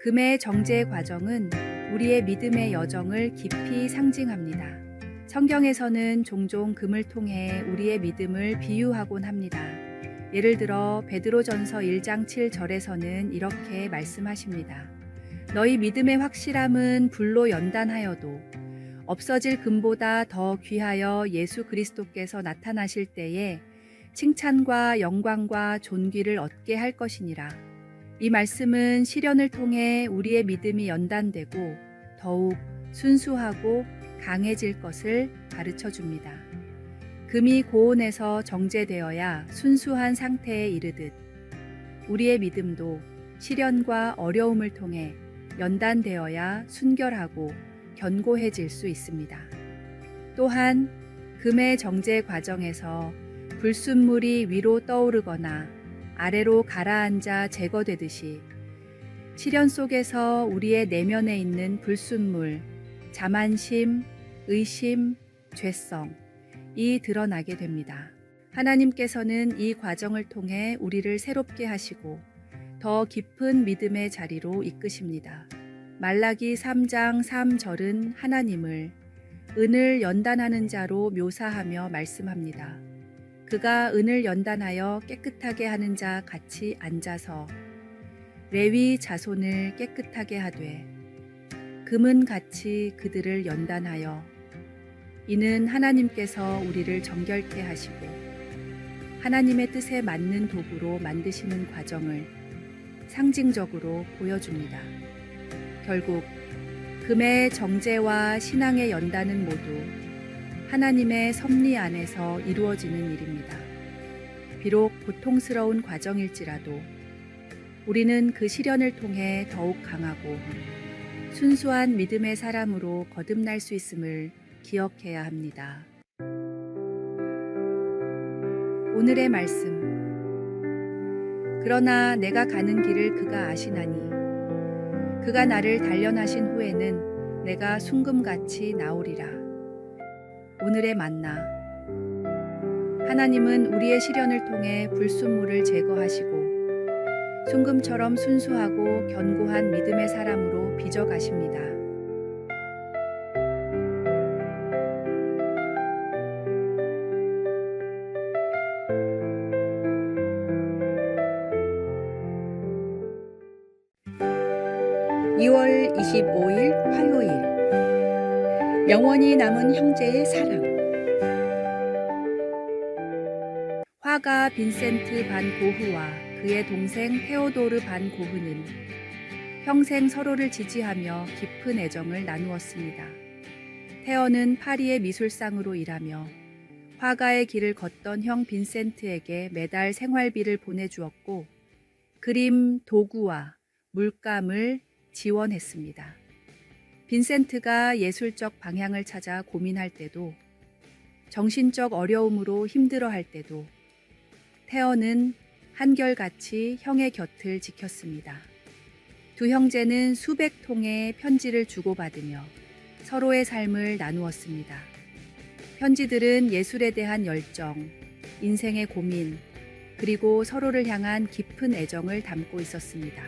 금의 정제 과정은 우리의 믿음의 여정을 깊이 상징합니다. 성경에서는 종종 금을 통해 우리의 믿음을 비유하곤 합니다. 예를 들어 베드로전서 1장 7절에서는 이렇게 말씀하십니다. 너희 믿음의 확실함은 불로 연단하여도 없어질 금보다 더 귀하여 예수 그리스도께서 나타나실 때에 칭찬과 영광과 존귀를 얻게 할 것이니라. 이 말씀은 시련을 통해 우리의 믿음이 연단되고 더욱 순수하고 강해질 것을 가르쳐 줍니다. 금이 고온에서 정제되어야 순수한 상태에 이르듯 우리의 믿음도 시련과 어려움을 통해 연단되어야 순결하고 견고해질 수 있습니다. 또한 금의 정제 과정에서 불순물이 위로 떠오르거나 아래로 가라앉아 제거되듯이 시련 속에서 우리의 내면에 있는 불순물, 자만심, 의심, 죄성, 이 드러나게 됩니다. 하나님께서는 이 과정을 통해 우리를 새롭게 하시고 더 깊은 믿음의 자리로 이끄십니다. 말라기 3장 3절은 하나님을 은을 연단하는 자로 묘사하며 말씀합니다. 그가 은을 연단하여 깨끗하게 하는 자 같이 앉아서 레위 자손을 깨끗하게 하되 금은 같이 그들을 연단하여 이는 하나님께서 우리를 정결케 하시고 하나님의 뜻에 맞는 도구로 만드시는 과정을 상징적으로 보여줍니다. 결국 금의 정제와 신앙의 연단은 모두 하나님의 섭리 안에서 이루어지는 일입니다. 비록 고통스러운 과정일지라도 우리는 그 시련을 통해 더욱 강하고 순수한 믿음의 사람으로 거듭날 수 있음을 기억해야 합니다. 오늘의 말씀. 그러나 내가 가는 길을 그가 아시나니 그가 나를 단련하신 후에는 내가 순금같이 나오리라. 오늘의 만나. 하나님은 우리의 시련을 통해 불순물을 제거하시고 순금처럼 순수하고 견고한 믿음의 사람으로 빚어 가십니다. (2월 25일) 화요일 영원히 남은 형제의 사랑 화가 빈센트 반 고흐와 그의 동생 테오도르 반 고흐는 평생 서로를 지지하며 깊은 애정을 나누었습니다. 테어는 파리의 미술상으로 일하며 화가의 길을 걷던 형 빈센트에게 매달 생활비를 보내주었고 그림, 도구와 물감을 지원했습니다. 빈센트가 예술적 방향을 찾아 고민할 때도 정신적 어려움으로 힘들어 할 때도 태어는 한결같이 형의 곁을 지켰습니다. 두 형제는 수백 통의 편지를 주고받으며 서로의 삶을 나누었습니다. 편지들은 예술에 대한 열정, 인생의 고민, 그리고 서로를 향한 깊은 애정을 담고 있었습니다.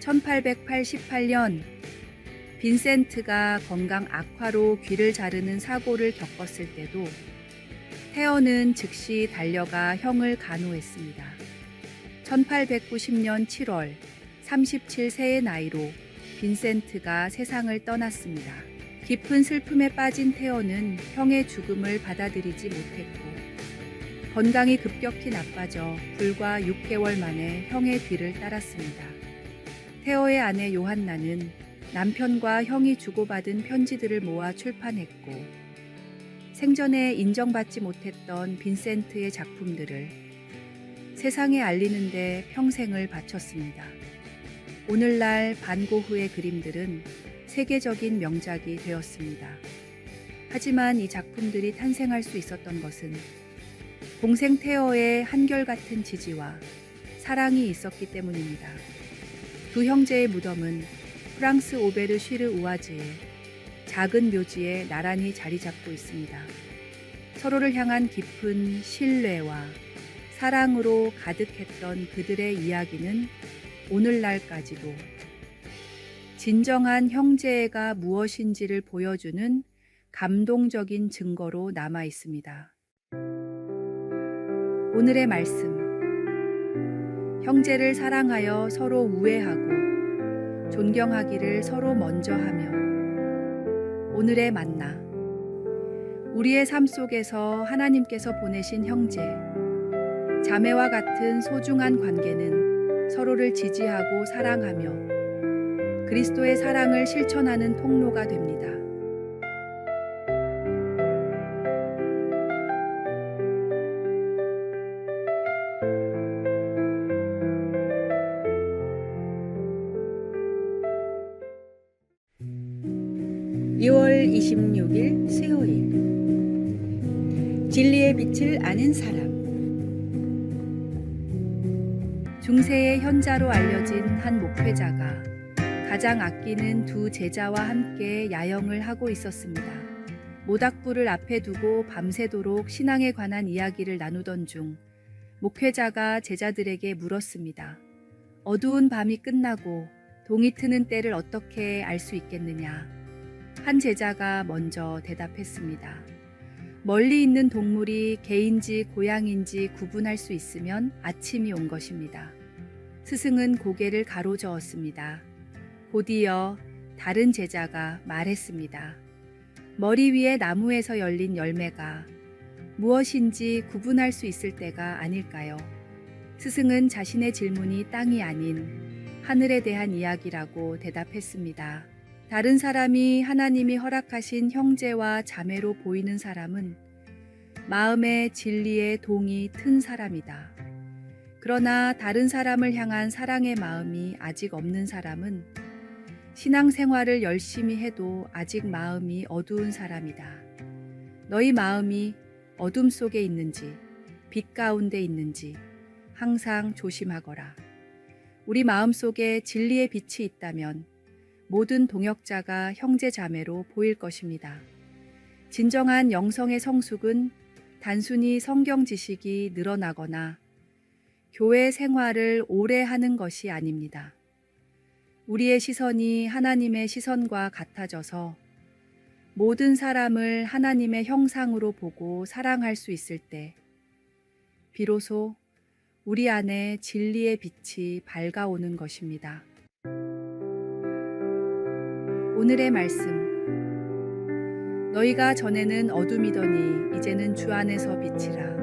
1888년 빈센트가 건강 악화로 귀를 자르는 사고를 겪었을 때도 태어는 즉시 달려가 형을 간호했습니다. 1890년 7월 37세의 나이로 빈센트가 세상을 떠났습니다. 깊은 슬픔에 빠진 태어는 형의 죽음을 받아들이지 못했고 건강이 급격히 나빠져 불과 6개월 만에 형의 뒤를 따랐습니다. 태어의 아내 요한나는 남편과 형이 주고받은 편지들을 모아 출판했고 생전에 인정받지 못했던 빈센트의 작품들을 세상에 알리는데 평생을 바쳤습니다. 오늘날 반고흐의 그림들은 세계적인 명작이 되었습니다. 하지만 이 작품들이 탄생할 수 있었던 것은 동생 테어의 한결같은 지지와 사랑이 있었기 때문입니다. 두 형제의 무덤은 프랑스 오베르 쉬르 우아즈의 작은 묘지에 나란히 자리 잡고 있습니다. 서로를 향한 깊은 신뢰와 사랑으로 가득했던 그들의 이야기는 오늘날까지도 진정한 형제애가 무엇인지를 보여주는 감동적인 증거로 남아 있습니다. 오늘의 말씀. 형제를 사랑하여 서로 우애하고 존경하기를 서로 먼저 하며 오늘의 만나. 우리의 삶 속에서 하나님께서 보내신 형제, 자매와 같은 소중한 관계는 서로를 지지하고 사랑하며 그리스도의 사랑을 실천하는 통로가 됩니다. 빛을 아는 사람 중세의 현자로 알려진 한 목회자가 가장 아끼는 두 제자와 함께 야영을 하고 있었습니다. 모닥불을 앞에 두고 밤새도록 신앙에 관한 이야기를 나누던 중 목회자가 제자들에게 물었습니다. 어두운 밤이 끝나고 동이 트는 때를 어떻게 알 수 있겠느냐? 한 제자가 먼저 대답했습니다. 멀리 있는 동물이 개인지 고양인지 구분할 수 있으면 아침이 온 것입니다. 스승은 고개를 가로저었습니다. 곧이어 다른 제자가 말했습니다. 머리 위에 나무에서 열린 열매가 무엇인지 구분할 수 있을 때가 아닐까요? 스승은 자신의 질문이 땅이 아닌 하늘에 대한 이야기라고 대답했습니다. 다른 사람이 하나님이 허락하신 형제와 자매로 보이는 사람은 마음의 진리의 동이 튼 사람이다. 그러나 다른 사람을 향한 사랑의 마음이 아직 없는 사람은 신앙생활을 열심히 해도 아직 마음이 어두운 사람이다. 너희 마음이 어둠 속에 있는지, 빛 가운데 있는지 항상 조심하거라. 우리 마음 속에 진리의 빛이 있다면 모든 동역자가 형제 자매로 보일 것입니다. 진정한 영성의 성숙은 단순히 성경 지식이 늘어나거나 교회 생활을 오래 하는 것이 아닙니다. 우리의 시선이 하나님의 시선과 같아져서 모든 사람을 하나님의 형상으로 보고 사랑할 수 있을 때, 비로소 우리 안에 진리의 빛이 밝아오는 것입니다. 오늘의 말씀. 너희가 전에는 어둠이더니 이제는 주 안에서 빛이라.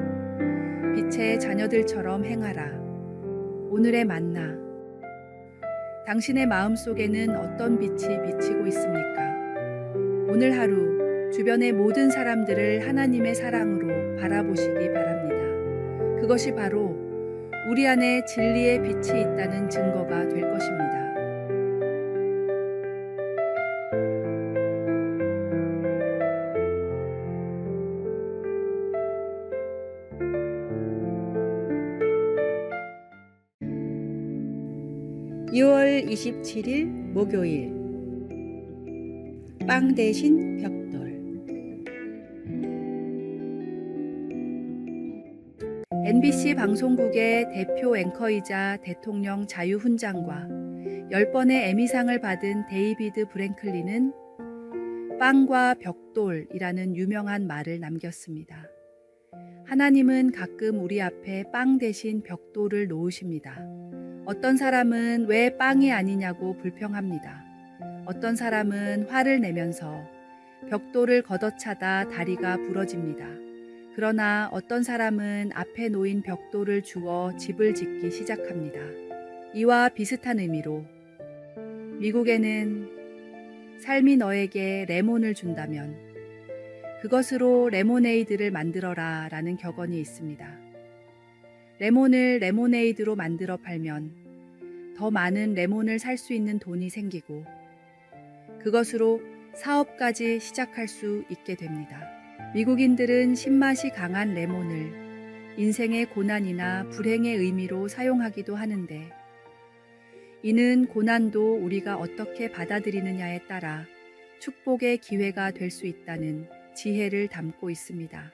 빛의 자녀들처럼 행하라. 오늘의 만나. 당신의 마음 속에는 어떤 빛이 비치고 있습니까? 오늘 하루 주변의 모든 사람들을 하나님의 사랑으로 바라보시기 바랍니다. 그것이 바로 우리 안에 진리의 빛이 있다는 증거가 될 것입니다. (2월 27일) 목요일 빵 대신 벽돌 NBC 방송국의 대표 앵커이자 대통령 자유훈장과 10번의 에미상을 받은 데이비드 브랭클린은 빵과 벽돌이라는 유명한 말을 남겼습니다. 하나님은 가끔 우리 앞에 빵 대신 벽돌을 놓으십니다. 어떤 사람은 왜 빵이 아니냐고 불평합니다. 어떤 사람은 화를 내면서 벽돌을 걷어차다 다리가 부러집니다. 그러나 어떤 사람은 앞에 놓인 벽돌을 주워 집을 짓기 시작합니다. 이와 비슷한 의미로 미국에는 삶이 너에게 레몬을 준다면 그것으로 레모네이드를 만들어라 라는 격언이 있습니다. 레몬을 레모네이드로 만들어 팔면 더 많은 레몬을 살 수 있는 돈이 생기고 그것으로 사업까지 시작할 수 있게 됩니다. 미국인들은 신맛이 강한 레몬을 인생의 고난이나 불행의 의미로 사용하기도 하는데 이는 고난도 우리가 어떻게 받아들이느냐에 따라 축복의 기회가 될 수 있다는 지혜를 담고 있습니다.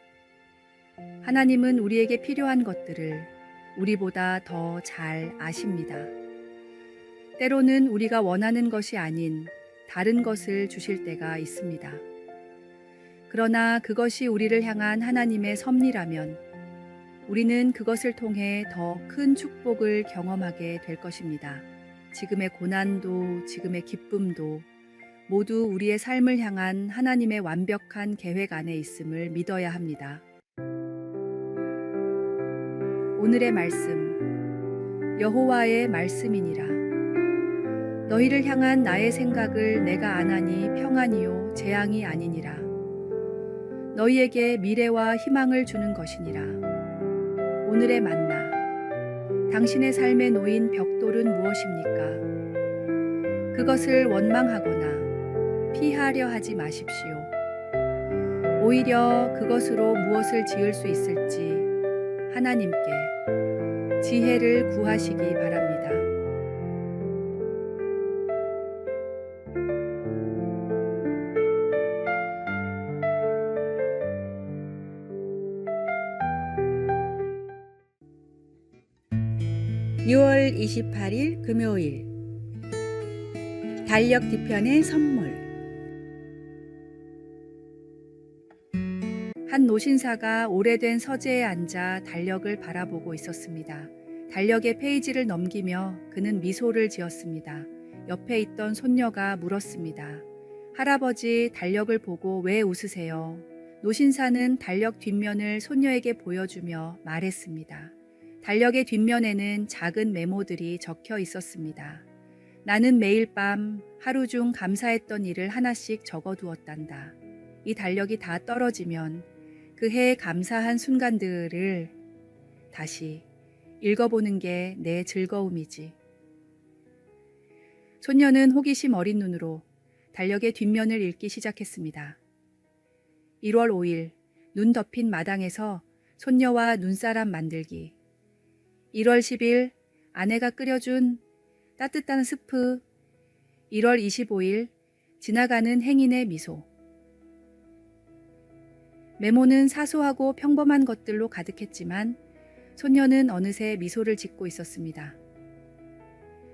하나님은 우리에게 필요한 것들을 우리보다 더 잘 아십니다. 때로는 우리가 원하는 것이 아닌 다른 것을 주실 때가 있습니다. 그러나 그것이 우리를 향한 하나님의 섭리라면 우리는 그것을 통해 더 큰 축복을 경험하게 될 것입니다. 지금의 고난도, 지금의 기쁨도 모두 우리의 삶을 향한 하나님의 완벽한 계획 안에 있음을 믿어야 합니다. 오늘의 말씀. 여호와의 말씀이니라. 너희를 향한 나의 생각을 내가 아나니 평안이요 재앙이 아니니라. 너희에게 미래와 희망을 주는 것이니라. 오늘의 만나. 당신의 삶에 놓인 벽돌은 무엇입니까? 그것을 원망하거나 피하려 하지 마십시오. 오히려 그것으로 무엇을 지을 수 있을지 하나님께 지혜를 구하시기 바랍니다. 유월 28일 금요일 달력 뒤편의 선물 한 노신사가 오래된 서재에 앉아 달력을 바라보고 있었습니다. 달력의 페이지를 넘기며 그는 미소를 지었습니다. 옆에 있던 손녀가 물었습니다. 할아버지 달력을 보고 왜 웃으세요? 노신사는 달력 뒷면을 손녀에게 보여주며 말했습니다. 달력의 뒷면에는 작은 메모들이 적혀 있었습니다. 나는 매일 밤 하루 중 감사했던 일을 하나씩 적어 두었단다. 이 달력이 다 떨어지면 그 해에 감사한 순간들을 다시 읽어보는 게 내 즐거움이지. 소녀는 호기심 어린 눈으로 달력의 뒷면을 읽기 시작했습니다. 1월 5일 눈 덮인 마당에서 손녀와 눈사람 만들기. 1월 10일 아내가 끓여준 따뜻한 스프. 1월 25일 지나가는 행인의 미소. 메모는 사소하고 평범한 것들로 가득했지만 소녀는 어느새 미소를 짓고 있었습니다.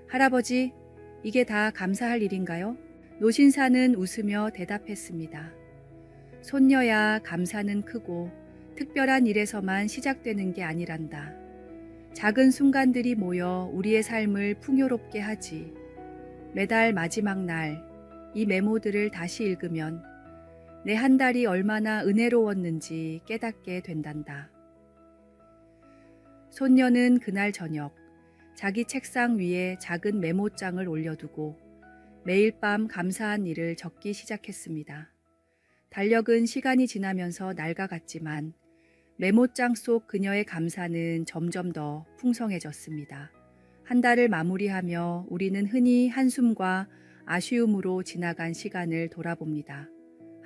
할아버지, 이게 다 감사할 일인가요? 노신사는 웃으며 대답했습니다. 손녀야, 감사는 크고 특별한 일에서만 시작되는 게 아니란다. 작은 순간들이 모여 우리의 삶을 풍요롭게 하지. 매달 마지막 날, 이 메모들을 다시 읽으면 내 한 달이 얼마나 은혜로웠는지 깨닫게 된단다. 손녀는 그날 저녁 자기 책상 위에 작은 메모장을 올려두고 매일 밤 감사한 일을 적기 시작했습니다. 달력은 시간이 지나면서 낡아갔지만 메모장 속 그녀의 감사는 점점 더 풍성해졌습니다. 한 달을 마무리하며 우리는 흔히 한숨과 아쉬움으로 지나간 시간을 돌아봅니다.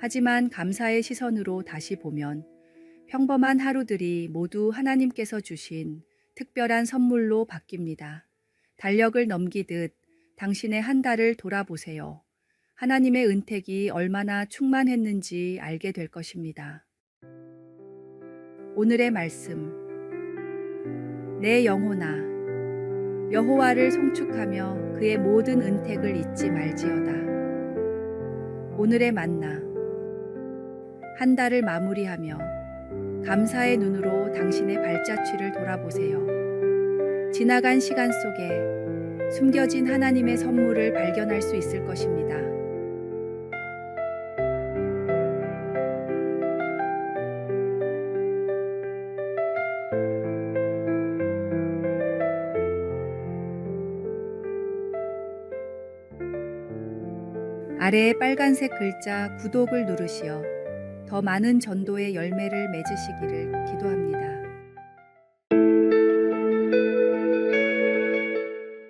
하지만 감사의 시선으로 다시 보면 평범한 하루들이 모두 하나님께서 주신 특별한 선물로 바뀝니다. 달력을 넘기듯 당신의 한 달을 돌아보세요. 하나님의 은택이 얼마나 충만했는지 알게 될 것입니다. 오늘의 말씀. 내 영혼아, 여호와를 송축하며 그의 모든 은택을 잊지 말지어다. 오늘의 만나. 한 달을 마무리하며 감사의 눈으로 당신의 발자취를 돌아보세요. 지나간 시간 속에 숨겨진 하나님의 선물을 발견할 수 있을 것입니다. 아래에 빨간색 글자 구독을 누르시어 더 많은 전도의 열매를 맺으시기를 기도합니다.